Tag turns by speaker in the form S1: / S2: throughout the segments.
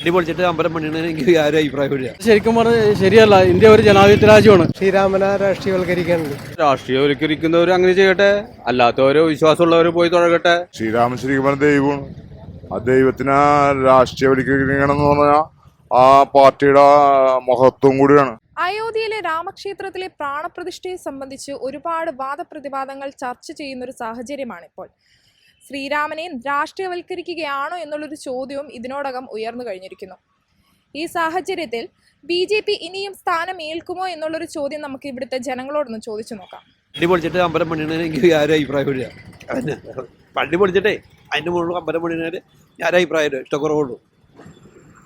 S1: അടി പൊളിച്ചിട്ട് അമ്പലം പണിയണതിന് എനിക്ക് ആരും അഭിപ്രായമില്ല
S2: ശരിക്കും പറഞ്ഞ ശരിയല്ല ഇന്ത്യ ഒരു ജനാധിപത്യ രാജ്യമാണ്
S3: ശ്രീരാമനെ രാഷ്ട്രീയവൽക്കരിക്കാനുണ്ട്.
S2: രാഷ്ട്രീയവൽക്കരിക്കുന്നവർ അങ്ങനെ ചെയ്യട്ടെ അല്ലാത്തവരോ വിശ്വാസമുള്ളവർ പോയി തുടങ്ങട്ടെ.
S4: ശ്രീരാമൻ ശ്രീകുമാരൻ ദൈവമാണ്. ആ ദൈവത്തിനെ രാഷ്ട്രീയവൽക്കരിക്കണം എന്ന് പറഞ്ഞാൽ ആ പാർട്ടിയുടെ മഹത്വം കൂടിയാണ്.
S5: അയോധ്യയിലെ രാമക്ഷേത്രത്തിലെ പ്രാണപ്രതിഷ്ഠയെ സംബന്ധിച്ച് ഒരുപാട് വാദപ്രതിവാദങ്ങൾ ചർച്ച ചെയ്യുന്ന ഒരു സാഹചര്യമാണിപ്പോൾ. ശ്രീരാമനെ രാഷ്ട്രീയവൽക്കരിക്കുകയാണോ എന്നുള്ളൊരു ചോദ്യവും ഇതിനോടകം ഉയർന്നു കഴിഞ്ഞിരിക്കുന്നു. ഈ സാഹചര്യത്തിൽ ബി ജെ പി ഇനിയും സ്ഥാനം ഏൽക്കുമോ എന്നുള്ളൊരു ചോദ്യം നമുക്ക് ഇവിടുത്തെ ജനങ്ങളോടൊന്ന് ചോദിച്ചു നോക്കാം.
S1: പള്ളി പൊളിച്ചിട്ട് അമ്പലം പണിയണതിന് എനിക്ക് ആരും അഭിപ്രായമില്ല അതിന് പള്ളി പൊളിച്ചിട്ടേ അതിന്റെ മുകളിൽ അമ്പലം പണിയണതിന് ഞാൻ അഭിപ്രായമില്ല ഇഷ്ടക്കുറവുള്ളൂ.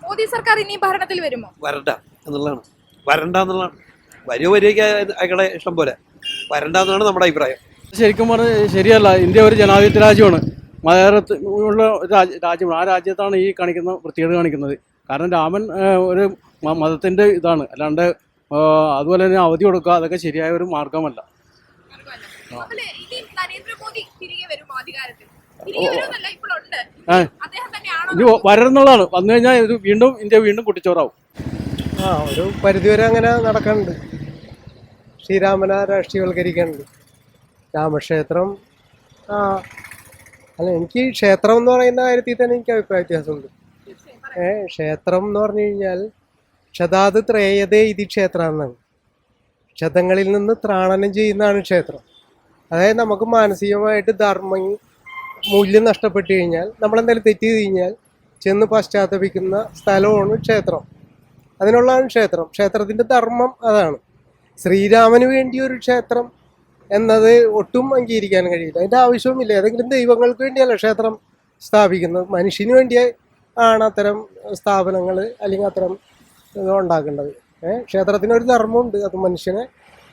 S5: മോദി സർക്കാർ ഇനി ഭരണത്തിൽ വരുമോ?
S1: വരണ്ട എന്നുള്ളതാണ്. വരണ്ട എന്നുള്ളതാണ്. വരുമോ വരികയൊക്കെ അയാളെ ഇഷ്ടം പോലെ. വരണ്ട എന്നാണ് നമ്മുടെ അഭിപ്രായം.
S2: ശരിക്കും പറഞ്ഞാൽ ശരിയല്ല ഇന്ത്യ ഒരു ജനാധിപത്യ രാജ്യമാണ്. മതേതരത്തിലുള്ള ഉള്ള ഒരു രാജ്യമാണ് ആ രാജ്യത്താണ് ഈ കാണിക്കുന്ന വൃത്തികേട് കാണിക്കുന്നത്. കാരണം രാമൻ ഒരു മതത്തിന്റെ മതത്തിന്റെ ഇതാണ്. അല്ലാണ്ട് അതുപോലെ തന്നെ അവധി കൊടുക്കുക അതൊക്കെ ശരിയായ ഒരു മാർഗമല്ല
S5: ഇനി
S2: വന്നു കഴിഞ്ഞാൽ ഇത് വീണ്ടും ഇന്ത്യ വീണ്ടും കുട്ടിച്ചോറാവും.
S3: ആ ഒരു പരിധിവരെ അങ്ങനെ നടക്കുന്നുണ്ട് ശ്രീരാമനെ രാഷ്ട്രീയവൽക്കരിക്കാനുണ്ട് രാമക്ഷേത്രം. ആ. അല്ല എനിക്ക് ക്ഷേത്രം എന്ന് പറയുന്ന കാര്യത്തിൽ തന്നെ എനിക്ക് അഭിപ്രായ വ്യത്യാസമുണ്ട്. ഏ ക്ഷേത്രം എന്ന് പറഞ്ഞു കഴിഞ്ഞാൽ ക്ഷതാത് ത്രേയതേ ഇതി ക്ഷേത്രം ക്ഷതങ്ങളിൽ നിന്ന് ത്രാണനം ചെയ്യുന്നതാണ് ക്ഷേത്രം. അതായത് നമുക്ക് മാനസികമായിട്ട് ധർമ്മം മൂല്യം നഷ്ടപ്പെട്ടു കഴിഞ്ഞാൽ നമ്മളെന്തായാലും തെറ്റ് ചെയ്ത് കഴിഞ്ഞാൽ ചെന്ന് പശ്ചാത്തപിക്കുന്ന സ്ഥലമാണ് ക്ഷേത്രം. അതിനുള്ളതാണ് ക്ഷേത്രം. ക്ഷേത്രത്തിന്റെ ധർമ്മം അതാണ്. ശ്രീരാമന് വേണ്ടി ഒരു ക്ഷേത്രം എന്നത് ഒട്ടും അംഗീകരിക്കാൻ കഴിയില്ല. അതിന്റെ ആവശ്യവുമില്ല. ഏതെങ്കിലും ദൈവങ്ങൾക്ക് വേണ്ടിയല്ല ക്ഷേത്രം സ്ഥാപിക്കുന്നത്. മനുഷ്യന് വേണ്ടി ആണ് അത്തരം സ്ഥാപനങ്ങൾ അല്ലെങ്കിൽ അത്തരം ഇത് ഉണ്ടാക്കേണ്ടത്. ഏഹ് ക്ഷേത്രത്തിന് ഒരു ധർമ്മമുണ്ട്. അത് മനുഷ്യനെ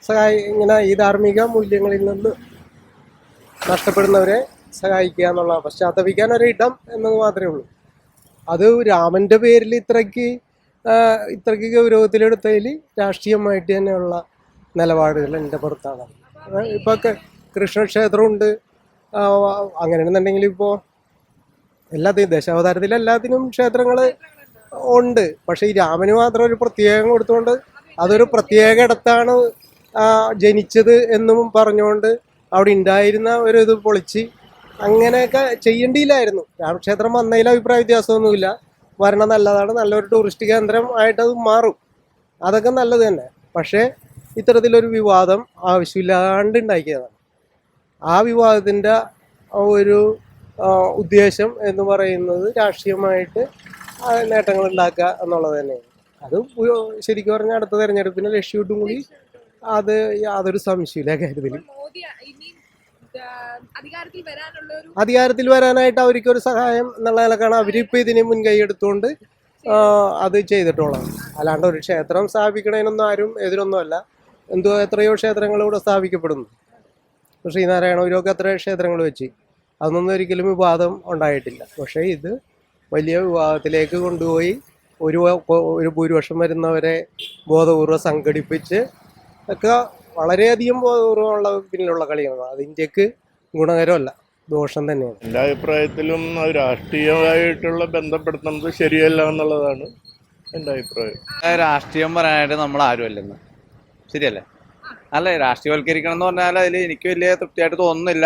S3: സഹായി ഇങ്ങനെ ഈ ധാർമ്മിക മൂല്യങ്ങളിൽ നിന്ന് നഷ്ടപ്പെടുന്നവരെ സഹായിക്കുക എന്നുള്ള പശ്ചാത്തപിക്കാൻ ഒരിടം എന്നത് മാത്രമേ ഉള്ളൂ. അത് രാമന്റെ പേരിൽ ഇത്രയ്ക്ക് ഇത്രയ്ക്ക് ഗൗരവത്തിലെടുത്തതിൽ രാഷ്ട്രീയമായിട്ട് തന്നെയുള്ള നിലപാടുകൾ എന്റെ പുറത്താണ് ആ, ഇപ്പൊ ക- കൃഷ്ണക്ഷേത്രമുണ്ട് അങ്ങനെയാണെന്നുണ്ടെങ്കിൽ ഇപ്പോൾ എല്ലാത്തിനും ദശാവതാരത്തിൽ എല്ലാത്തിനും ക്ഷേത്രങ്ങൾ ഉണ്ട്. പക്ഷേ ഈ രാമന് മാത്രം ഒരു പ്രത്യേകം കൊടുത്തുകൊണ്ട് അതൊരു പ്രത്യേക ഇടത്താണ് ജനിച്ചത് എന്നും പറഞ്ഞുകൊണ്ട് അവിടെ ഉണ്ടായിരുന്ന ഒരു ഇത് പൊളിച്ച് അങ്ങനെയൊക്കെ ചെയ്യേണ്ടിയില്ലായിരുന്നു. രാമക്ഷേത്രം വന്നതിൽ അഭിപ്രായ വ്യത്യാസമൊന്നുമില്ല. വരണം നല്ലതാണ് നല്ലൊരു ടൂറിസ്റ്റ് കേന്ദ്രം ആയിട്ട് അത് മാറും. അതൊക്കെ നല്ലത് തന്നെ. പക്ഷേ ഇത്തരത്തിലൊരു വിവാദം ആവശ്യമില്ലാണ്ട് ഉണ്ടാക്കിയതാണ് ആ വിവാദത്തിന്റെ ഒരു ഉദ്ദേശം എന്ന് പറയുന്നത് രാഷ്ട്രീയമായിട്ട് നേട്ടങ്ങൾ ഉണ്ടാക്കുക എന്നുള്ളത് തന്നെയാണ്. അത് ശരിക്കും പറഞ്ഞാൽ അടുത്ത തെരഞ്ഞെടുപ്പിന് ലക്ഷ്യമിട്ടും കൂടി അത് യാതൊരു സംശയമില്ല കാര്യത്തിൽ
S5: അധികാരത്തിൽ
S3: വരാനായിട്ട് അവർക്ക് ഒരു സഹായം എന്നുള്ള നിലക്കാണ് അവരിപ്പോൾ ഇതിന് മുൻകൈ എടുത്തുകൊണ്ട് അത് ചെയ്തിട്ടുള്ളത്. അല്ലാണ്ട് ഒരു ക്ഷേത്രം സ്ഥാപിക്കണതിനൊന്നും ആരും എതിരൊന്നുമല്ല. എന്തോ എത്രയോ ക്ഷേത്രങ്ങൾ ഇവിടെ സ്ഥാപിക്കപ്പെടുന്നു. ശ്രീനാരായണ ഗുരുവൊക്കെ എത്ര ക്ഷേത്രങ്ങൾ വെച്ച്. അതൊന്നും ഒരിക്കലും വിവാദം ഉണ്ടായിട്ടില്ല. പക്ഷേ ഇത് വലിയ വിവാദത്തിലേക്ക് കൊണ്ടുപോയി ഒരു ഒരു ഭൂരിപക്ഷം വരുന്നവരെ ബോധപൂർവം സംഘടിപ്പിച്ച് ഒക്കെ വളരെയധികം ബോധപൂർവമുള്ള പിന്നിലുള്ള കളിയാണ്. അത് ഇന്ത്യയ്ക്ക് ഗുണകരമല്ല. ദോഷം തന്നെയാണ്.
S6: എന്റെ അഭിപ്രായത്തിലും അത് രാഷ്ട്രീയമായിട്ടുള്ള ബന്ധപ്പെടുത്തുന്നത് ശരിയല്ല എന്നുള്ളതാണ് എന്റെ അഭിപ്രായം.
S7: രാഷ്ട്രീയം പറയാനായിട്ട് നമ്മൾ ആരുമല്ലെന്ന്. ശരിയല്ലേ? അല്ല രാഷ്ട്രീയവൽക്കരിക്കണം എന്ന് പറഞ്ഞാൽ അതിൽ എനിക്ക് വലിയ തൃപ്തിയായിട്ട് തോന്നുന്നില്ല.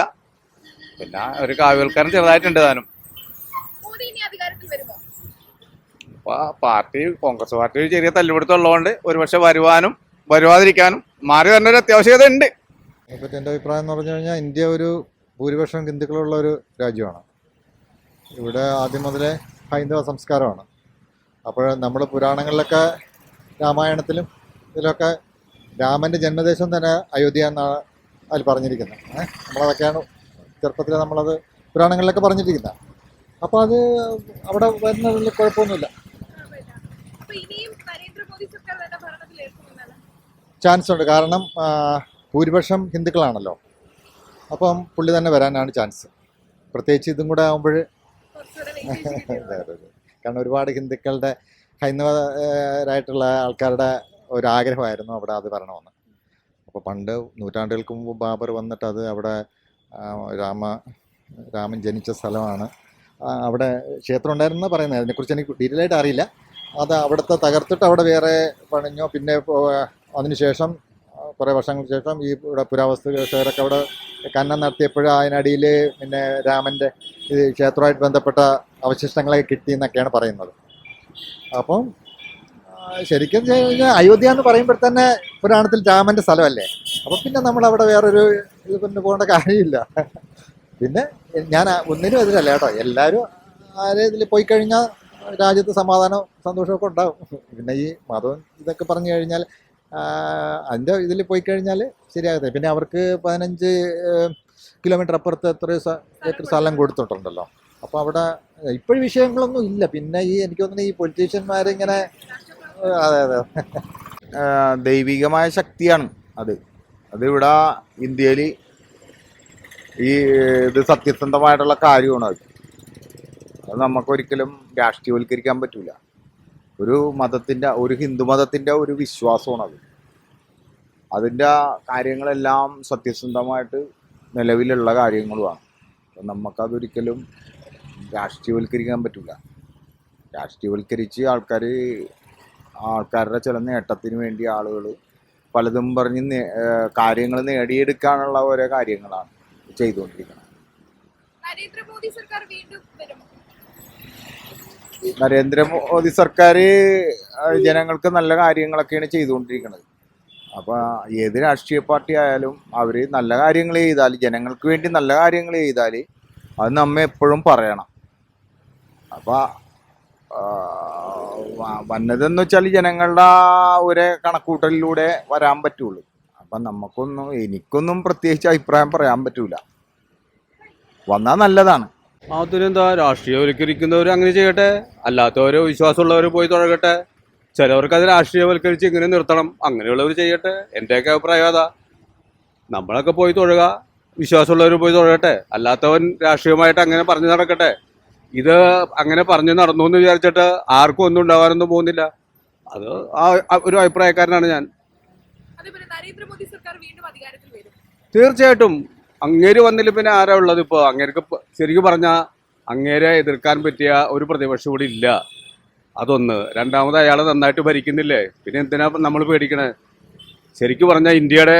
S7: പിന്നെ ഒരു കാവ്യവൽക്കരണം ചെറുതായിട്ടുണ്ട് താനും. പാർട്ടി കോൺഗ്രസ് പാർട്ടി ഒരു ചെറിയ തല്ലുപിടുത്തമുള്ളതുകൊണ്ട് ഒരുപക്ഷെ വരുവാനും വരുവാതിരിക്കാനും മാറി വരേണ്ട ഒരു അത്യാവശ്യകത ഉണ്ട്
S8: അതിനെപ്പറ്റി എന്റെ അഭിപ്രായം എന്ന് പറഞ്ഞു കഴിഞ്ഞാൽ ഇന്ത്യ ഒരു ഭൂരിപക്ഷം ഹിന്ദുക്കളുള്ള ഒരു രാജ്യമാണ്. ഇവിടെ ആദ്യം മുതലേ ഹൈന്ദവ സംസ്കാരമാണ്. അപ്പോൾ നമ്മൾ പുരാണങ്ങളിലൊക്കെ രാമായണത്തിലും ഇതിലൊക്കെ രാമന്റെ ജന്മദേശം തന്നെ അയോധ്യ എന്നാണ് അതിൽ പറഞ്ഞിരിക്കുന്നത്. ഏഹ് നമ്മളതൊക്കെയാണ് ചെറുപ്പത്തിൽ നമ്മളത് പുരാണങ്ങളിലൊക്കെ പറഞ്ഞിരിക്കുന്നത്. അപ്പോൾ അത് അവിടെ വരുന്നതിൽ കുഴപ്പമൊന്നുമില്ല. ചാൻസ് ഉണ്ട് കാരണം ഭൂരിപക്ഷം ഹിന്ദുക്കളാണല്ലോ. അപ്പം പുള്ളി തന്നെ വരാനാണ് ചാൻസ്. പ്രത്യേകിച്ച് ഇതും കൂടെ ആകുമ്പോൾ? കാരണം ഒരുപാട് ഹിന്ദുക്കളുടെ ഹൈന്ദവരായിട്ടുള്ള ആൾക്കാരുടെ ഒരു ആഗ്രഹമായിരുന്നു അവിടെ അത് വരണമെന്ന് അപ്പോൾ പണ്ട് നൂറ്റാണ്ടുകൾക്ക് മുമ്പ് ബാബർ വന്നിട്ട് അത് അവിടെ രാമ രാമൻ ജനിച്ച സ്ഥലമാണ്. അവിടെ ക്ഷേത്രം ഉണ്ടായിരുന്നു പറയുന്നത് അതിനെക്കുറിച്ച് എനിക്ക് ഡീറ്റെയിൽ ആയിട്ട് അറിയില്ല. അത് അവിടുത്തെ തകർത്തിട്ട് അവിടെ വേറെ പണിഞ്ഞോ പിന്നെ അതിനുശേഷം കുറേ വർഷങ്ങൾക്ക് ശേഷം ഈ ഇവിടെ പുരാവസ്തു ഗവേഷകരൊക്കെ അവിടെ ഖനനം നടത്തിയപ്പോൾ അതിനടിയിൽ പിന്നെ രാമന്റെ ക്ഷേത്രമായിട്ട് ബന്ധപ്പെട്ട അവശിഷ്ടങ്ങളെ കിട്ടി എന്നൊക്കെയാണ് പറയുന്നത്. അപ്പം ശരിക്കും കഴിഞ്ഞാൽ അയോധ്യ എന്ന് പറയുമ്പോൾ തന്നെ പുരാണത്തിൽ രാമന്റെ സ്ഥലമല്ലേ? അപ്പം പിന്നെ നമ്മൾ അവിടെ വേറൊരു ഇത് കൊണ്ട് പോകേണ്ട കാര്യമില്ല. പിന്നെ ഞാൻ ഒന്നിനും എതിരല്ല കേട്ടോ. എല്ലാവരും ആരെ ഇതിൽ പോയി കഴിഞ്ഞാൽ രാജ്യത്ത് സമാധാനവും സന്തോഷമൊക്കെ ഉണ്ടാവും. പിന്നെ ഈ മതവും ഇതൊക്കെ പറഞ്ഞു കഴിഞ്ഞാൽ അതിന്റെ ഇതിൽ പോയി കഴിഞ്ഞാൽ ശരിയാകത്തെ പിന്നെ അവർക്ക് പതിനഞ്ച് കിലോമീറ്റർ അപ്പുറത്ത് എത്ര ഏക്കർ സ്ഥലം കൊടുത്തിട്ടുണ്ടല്ലോ. അപ്പോൾ അവിടെ ഇപ്പോഴും വിഷയങ്ങളൊന്നും ഇല്ല. പിന്നെ ഈ എനിക്ക് തോന്നുന്നു ഈ പൊളിറ്റീഷ്യന്മാരിങ്ങനെ അതെ അതെ.
S9: ദൈവികമായ ശക്തിയാണ് അത്. അത് ഇവിടെ ഇന്ത്യയിൽ ഈ ഇത് സത്യസന്ധമായിട്ടുള്ള കാര്യമാണ് അത്. അത് നമുക്കൊരിക്കലും രാഷ്ട്രീയവൽക്കരിക്കാൻ പറ്റില്ല ഒരു മതത്തിന്റെ ഒരു ഹിന്ദു മതത്തിന്റെ ഒരു വിശ്വാസമാണ് അത്. അതിന്റെ കാര്യങ്ങളെല്ലാം സത്യസന്ധമായിട്ട് നിലവിലുള്ള കാര്യങ്ങളുമാണ്. അപ്പം നമുക്കതൊരിക്കലും രാഷ്ട്രീയവൽക്കരിക്കാൻ പറ്റില്ല രാഷ്ട്രീയവൽക്കരിച്ച് ആൾക്കാർ ആൾക്കാരുടെ ചില നേട്ടത്തിന് വേണ്ടി ആളുകൾ പലതും പറഞ്ഞ് കാര്യങ്ങൾ നേടിയെടുക്കാനുള്ള ഓരോ കാര്യങ്ങളാണ് ചെയ്തുകൊണ്ടിരിക്കുന്നത്.
S5: നരേന്ദ്രമോദി സർക്കാർ വീണ്ടും
S9: നരേന്ദ്രമോദി സർക്കാർ ജനങ്ങൾക്ക് നല്ല കാര്യങ്ങളൊക്കെയാണ് ചെയ്തുകൊണ്ടിരിക്കുന്നത്. അപ്പോൾ ഏത് രാഷ്ട്രീയ പാർട്ടി ആയാലും അവർ നല്ല കാര്യങ്ങൾ ചെയ്താൽ ജനങ്ങൾക്ക് വേണ്ടി നല്ല കാര്യങ്ങൾ ചെയ്താൽ അത് നമ്മ എപ്പോഴും പറയണം. അപ്പോൾ വന്നതെന്ന് വെച്ചാൽ ജനങ്ങളുടെ ഒരു കണക്കൂട്ടലിലൂടെ വരാൻ പറ്റുള്ളൂ. അപ്പം നമുക്കൊന്നും എനിക്കൊന്നും പ്രത്യേകിച്ച് അഭിപ്രായം പറയാൻ പറ്റൂല. വന്നാൽ നല്ലതാണ്.
S2: അതിനെന്താ രാഷ്ട്രീയവൽക്കരിക്കുന്നവർ അങ്ങനെ ചെയ്യട്ടെ? അല്ലാത്തവരോ വിശ്വാസമുള്ളവർ പോയി തുടങ്ങട്ടെ? ചിലവർക്ക് അത് രാഷ്ട്രീയവൽക്കരിച്ച് ഇങ്ങനെ നിർത്തണം. അങ്ങനെയുള്ളവർ ചെയ്യട്ടെ? എന്റെയൊക്കെ അഭിപ്രായം അതാ. നമ്മളൊക്കെ പോയി തൊഴുക. വിശ്വാസമുള്ളവർ പോയി തൊഴട്ടെ? അല്ലാത്തവൻ രാഷ്ട്രീയമായിട്ട് അങ്ങനെ പറഞ്ഞു നടക്കട്ടെ? ഇത് അങ്ങനെ പറഞ്ഞു നടന്നു എന്ന് വിചാരിച്ചിട്ട് ആർക്കും ഒന്നും ഉണ്ടാവാനൊന്നും പോകുന്നില്ല. അത് ആ ഒരു അഭിപ്രായക്കാരനാണ് ഞാൻ. തീർച്ചയായിട്ടും. അങ്ങേര് വന്നില്ല പിന്നെ ആരാ ഉള്ളത് ഇപ്പോൾ അങ്ങേർക്ക് ഇപ്പൊ ശരിക്കും പറഞ്ഞാൽ അങ്ങേരെ എതിർക്കാൻ പറ്റിയ ഒരു പ്രതിപക്ഷം കൂടി ഇല്ല. അതൊന്ന്. രണ്ടാമത് അയാൾ നന്നായിട്ട് ഭരിക്കുന്നില്ലേ? പിന്നെ എന്തിനാ നമ്മൾ പേടിക്കണേ? ശരിക്കും പറഞ്ഞാൽ ഇന്ത്യയുടെ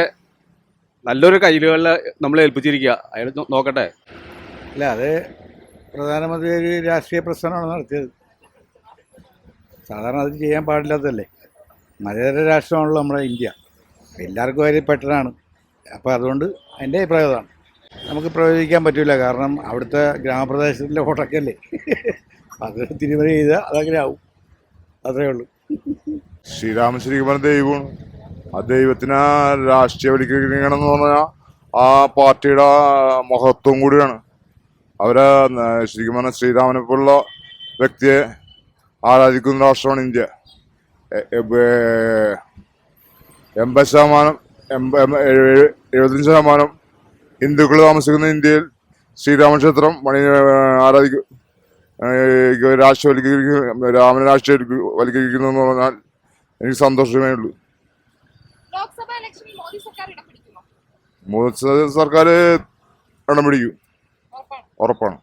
S2: നല്ലൊരു കയ്യിലുകളിൽ നമ്മൾ ഏൽപ്പിച്ചിരിക്കുക അയാൾ നോക്കട്ടെ.
S10: അല്ല അത് പ്രധാനമന്ത്രി ഒരു രാഷ്ട്രീയ പ്രസ്ഥാനമാണ് നടത്തിയത്. സാധാരണ അത് ചെയ്യാൻ പാടില്ലാത്തതല്ലേ? മതേതര രാഷ്ട്രമാണല്ലോ നമ്മുടെ ഇന്ത്യ. എല്ലാവർക്കും അതിൽ പെട്ടതാണ്. അപ്പോൾ അതുകൊണ്ട് എന്റെ അഭിപ്രായം നമുക്ക് പ്രയോജിക്കാൻ പറ്റില്ല കാരണം അവിടുത്തെ ഗ്രാമപ്രദേശത്തിലെ ഓട്ടക്കല്ലേ അത് തിരിമറി ചെയ്താൽ അതങ്ങനെ ആവും. അത്രേ ഉള്ളൂ.
S4: ശ്രീരാമൻ ശരിക്കും പറഞ്ഞ ദൈവമാണ്. ആ ദൈവത്തിനാ രാഷ്ട്രീയവൽക്കരിക്കണം എന്ന് പറഞ്ഞാൽ ആ പാർട്ടിയുടെ മഹത്വം കൂടിയാണ്. അവരെ ശരിക്കും പറഞ്ഞാൽ ശ്രീരാമനെ പോലുള്ള വ്യക്തിയെ ആരാധിക്കുന്ന രാഷ്ട്രമാണ് ഇന്ത്യ. എൺപത് ശതമാനം എഴുപത്തഞ്ച് ശതമാനം ഹിന്ദുക്കൾ താമസിക്കുന്ന ഇന്ത്യയിൽ ശ്രീരാമ ക്ഷേത്രം മണി ആരാധിക്കും രാഷ്ട്രീയവൽക്കരിക്കുന്ന രാമനെ രാഷ്ട്രീയവൽക്കരിക്കുന്നു എന്ന് പറഞ്ഞാൽ എനിക്ക് സന്തോഷമേ ഉള്ളൂ.
S5: മോദി സർക്കാർ ഇടം
S4: പിടിക്കും. ഉറപ്പാണ്.